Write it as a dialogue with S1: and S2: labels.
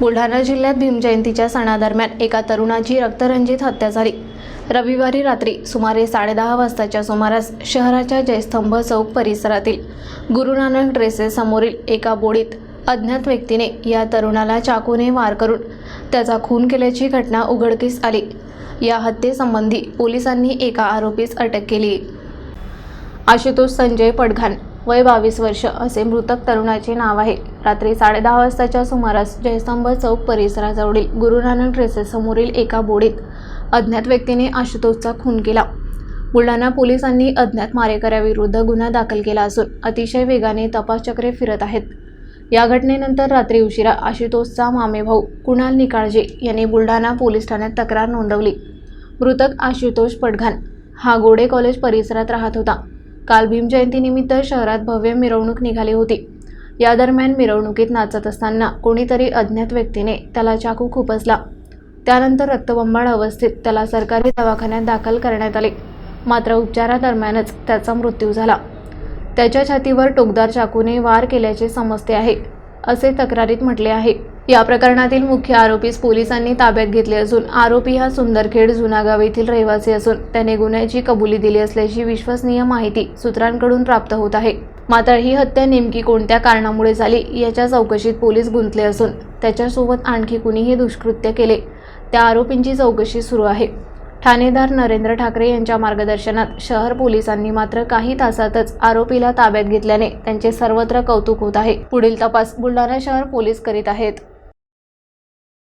S1: बुलढाणा जिल्ह्यात भीमजयंतीच्या सणादरम्यान एका तरुणाची रक्तरंजित हत्या झाली. रविवारी रात्री सुमारे साडेदहा वाजताच्या सुमारास शहराच्या जयस्तंभ चौक परिसरातील गुरुनानक ड्रेसेसमोरील एका बोडीत अज्ञात व्यक्तीने या तरुणाला चाकूने वार करून त्याचा खून केल्याची घटना उघडकीस आली. या हत्येसंबंधी पोलिसांनी एका आरोपीस अटक केली. आशुतोष संजय पडघाण वय बावीस वर्ष असे मृतक तरुणाचे नाव आहे. रात्री साडेदहा वाजताच्या सुमारास जयस्तंभ चौक परिसराजवळील गुरुनानक ड्रेसेसमोरील एका बोडीत अज्ञात व्यक्तीने आशुतोषचा खून केला. बुलढाणा पोलिसांनी अज्ञात मारेकऱ्याविरुद्ध गुन्हा दाखल केला असून अतिशय वेगाने तपासचक्रे फिरत आहेत. या घटनेनंतर रात्री उशिरा आशुतोषचा मामेभाऊ कुणाल निकाळजे यांनी बुलढाणा पोलीस ठाण्यात तक्रार नोंदवली. मृतक आशुतोष पडघान हा गोडे कॉलेज परिसरात राहत होता. काल भीमजयंतीनिमित्त शहरात भव्य मिरवणूक निघाली होती. या दरम्यान मिरवणुकीत नाचत असताना कोणीतरी अज्ञात व्यक्तीने त्याला चाकू खुपसला त्यानंतर रक्तबंबाळ अवस्थेत त्याला सरकारी दवाखान्यात दाखल करण्यात आले. मात्र उपचारादरम्यानच त्याचा मृत्यू झाला. त्याच्या छातीवर टोकदार चाकूने वार केल्याचे समजते आहे. असे तक्रारीत म्हटले आहे. या प्रकरणातील मुख्य आरोपीस पोलिसांनी ताब्यात घेतले असून आरोपी हा सुंदरखेड जुनागाव येथील रहिवासी असून त्याने गुन्ह्याची कबुली दिली असल्याची विश्वसनीय माहिती सूत्रांकडून प्राप्त होत आहे. मात्र ही हत्या नेमकी कोणत्या कारणामुळे झाली याच्या चौकशीत पोलीस गुंतले असून त्याच्यासोबत आणखी कुणीही दुष्कृत्य केले. त्या आरोपींची चौकशी सुरू आहे. ठाणेदार नरेंद्र ठाकरे यांच्या मार्गदर्शनात शहर पोलिसांनी मात्र काही तासातच आरोपीला ताब्यात घेतल्याने त्यांचे सर्वत्र कौतुक होत आहे. पुढील तपास बुलढाणा शहर पोलीस करीत आहेत.